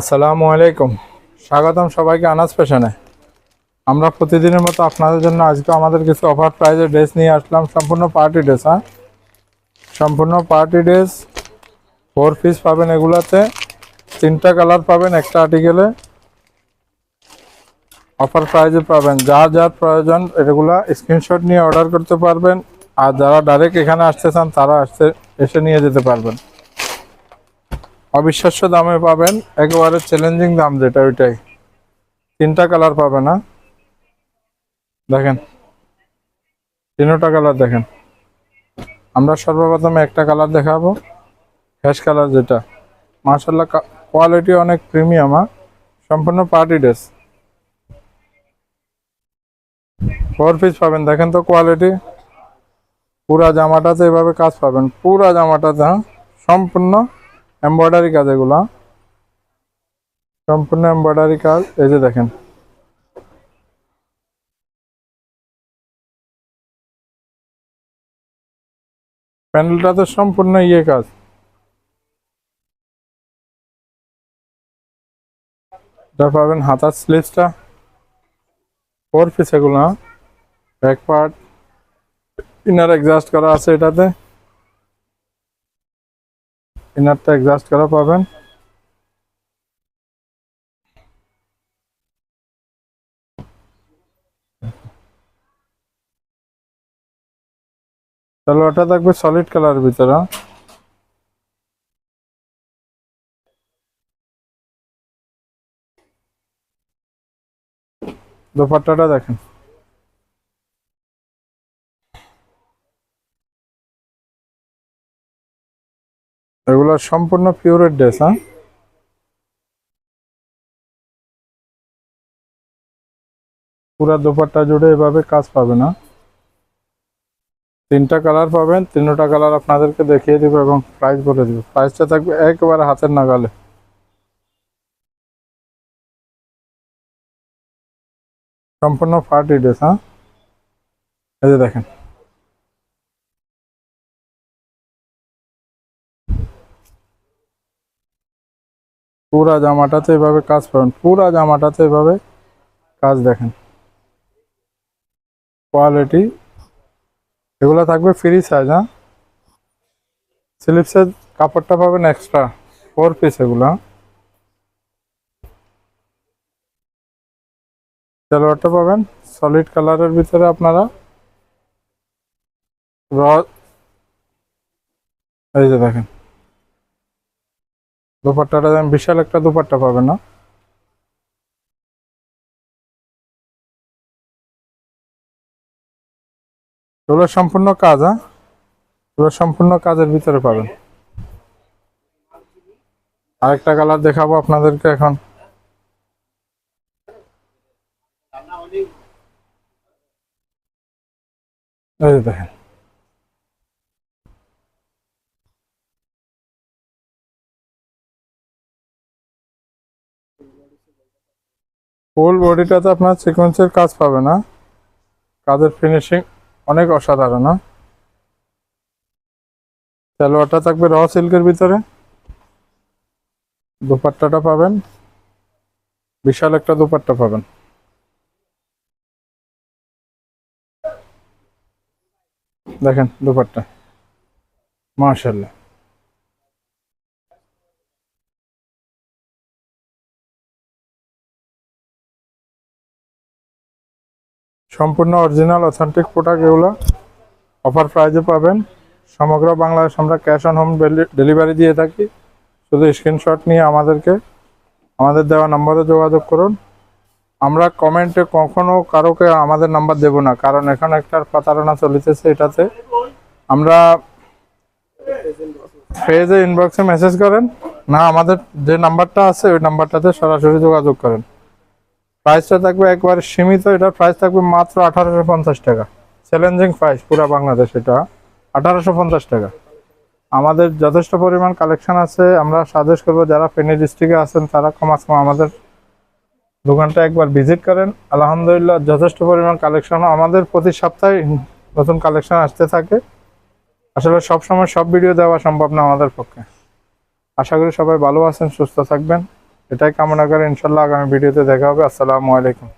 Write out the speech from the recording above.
আসসালামু আলাইকুম। স্বাগতম সবাইকে আনাজ পেশনে আমরা প্রতিদিনের মতো আপনাদের জন্য আজকে আমাদের কিছু অফার প্রাইজের ড্রেস নিয়ে আসলাম। সম্পূর্ণ পার্টি ড্রেস হ্যাঁ? সম্পূর্ণ পার্টি ড্রেস ফোর পিস পাবেন এগুলাতে। তিনটা কালার পাবেন, একটা আর্টিকেলে অফার প্রাইজে পাবেন। যার যার প্রয়োজন, এগুলা স্ক্রিনশট নিয়ে অর্ডার করতে পারবেন। আর যারা ডাইরেক্ট এখানে আসতে চান, তারা আসতে, এসে নিয়ে যেতে পারবেন। অবিশ্বাস্য দামে পাবেন, একেবারে চ্যালেঞ্জিং দাম যেটা ওইটাই। তিনটা কালার পাবে না? দেখেন। তিনটা কালার দেখেন। আমরা সর্বপ্রথমে একটা কালার দেখাবো। হ্যাশ কালার যেটা। মার্শাল্লাহ কোয়ালিটি অনেক প্রিমিয়াম সম্পূর্ণ পার্টি ড্রেস ফোর পিস পাবেন। দেখেন তো কোয়ালিটি পুরা জামাটাতে এভাবে কাজ পাবেন। পুরা জামাটাতে সম্পূর্ণ এমব্রয়ডারি কাজ এগুলা। সম্পূর্ণ এমব্রয়ডারি কাজ, এই যে দেখেন। প্যান্ডেলটা তো সম্পূর্ণ ইয়ে কাজ। এটা পাবেন হাতার স্লিভসটা ফোর পিস এগুলো ব্যাক পার্ট ইনার এক্সাস্ট করা আছে এটাতে। ইনারটা এক্সাস্ট করা পাবেন। তাহলে ওটা থাকবে সলিড কালার ভিতরে। দোপাট্টাটা দেখেন। এগুলো সম্পূর্ণ পিওরের ড্রেস হ্যাঁ? পুরা দোপাট্টা জুড়ে এভাবে কাজ পাবে না। তিনটা কালার পাবেন, তিনটা কালার আপনাদেরকে দেখিয়ে দিব এবং প্রাইস বলে দিব। প্রাইসটা থাকবে একেবারে হাতের নাগালে। সম্পূর্ণ পার্টি ড্রেস হ্যাঁ? এই যে দেখেন। পুরা জামাটাতে এভাবে কাজ পাবেন পুরা জামাটাতে এভাবে কাজ দেখেন। কোয়ালিটি এগুলো থাকবে ফ্রি সাইজ হ্যাঁ? স্লিপসের কাপড়টা পাবেন এক্সট্রা ফোর পিস এগুলো। সালোয়ারটা পাবেন সলিড কালারের ভিতরে আপনারা। র এই যে দেখেন। দুপাট্টাটা বিশাল একটা দুপাট্টা পাবেন না। এগুলো সম্পূর্ণ কাজ হ্যাঁ? এগুলো সম্পূর্ণ কাজের ভিতরে পাবেন। আরেকটা কালার দেখাবো আপনাদেরকে এখন। এই দেখেন। ফুল বডিটাতে আপনার সিকোয়েন্সের কাজ পাবে না। কাজের ফিনিশিং অনেক অসাধারণ। সালোয়ারটা থাকবে র সিল্কের ভিতরে। দুপাট্টাটা পাবেন। বিশাল একটা দুপাট্টা পাবেন। দেখেন দুপাট্টা। মার্শাল্লাহ সম্পূর্ণ অরিজিনাল অথেন্টিক প্রোডাক্ট এগুলো অফার প্রাইজে পাবেন। সমগ্র বাংলাদেশ আমরা ক্যাশ অন হোম ডেলিভারি দিয়ে থাকি। শুধু স্ক্রিনশট নিয়ে আমাদেরকে, আমাদের দেওয়া নম্বরে যোগাযোগ করুন। আমরা কমেন্টে কখনো কারোকে আমাদের নাম্বার দেব না, কারণ এখানে একটা প্রতারণা চলিতেছে এটাতে। আমরা পেজে ইনবক্সে মেসেজ করেন। না, আমাদের যে নাম্বারটা আছে, ওই নাম্বারটাতে সরাসরি যোগাযোগ করেন। প্রাইসটা থাকবে একবারে সীমিত এটা প্রাইস থাকবে মাত্র আঠারোশো পঞ্চাশ টাকা। চ্যালেঞ্জিং প্রাইস পুরো বাংলাদেশ এটা। আঠারোশো পঞ্চাশ টাকা। আমাদের যথেষ্ট পরিমাণ কালেকশন আছে। আমরা সাজেস্ট করব যারা ফেনী ডিস্ট্রিক্টে আছেন, তারা কমাস কম আমাদের দোকানটা একবার ভিজিট করেন। আলহামদুলিল্লাহ যথেষ্ট পরিমাণ কালেকশন আমাদের প্রতি সপ্তাহে নতুন কালেকশন আসতে থাকে। আসলে সব সময় সব ভিডিও দেওয়া সম্ভব না আমাদের পক্ষে। আশা করি সবাই ভালো আছেন, সুস্থ থাকবেন। এটাই কামনা করে ইনশাল্লাহ আগামী ভিডিওতে দেখা হবে। আসসালামু আলাইকুম।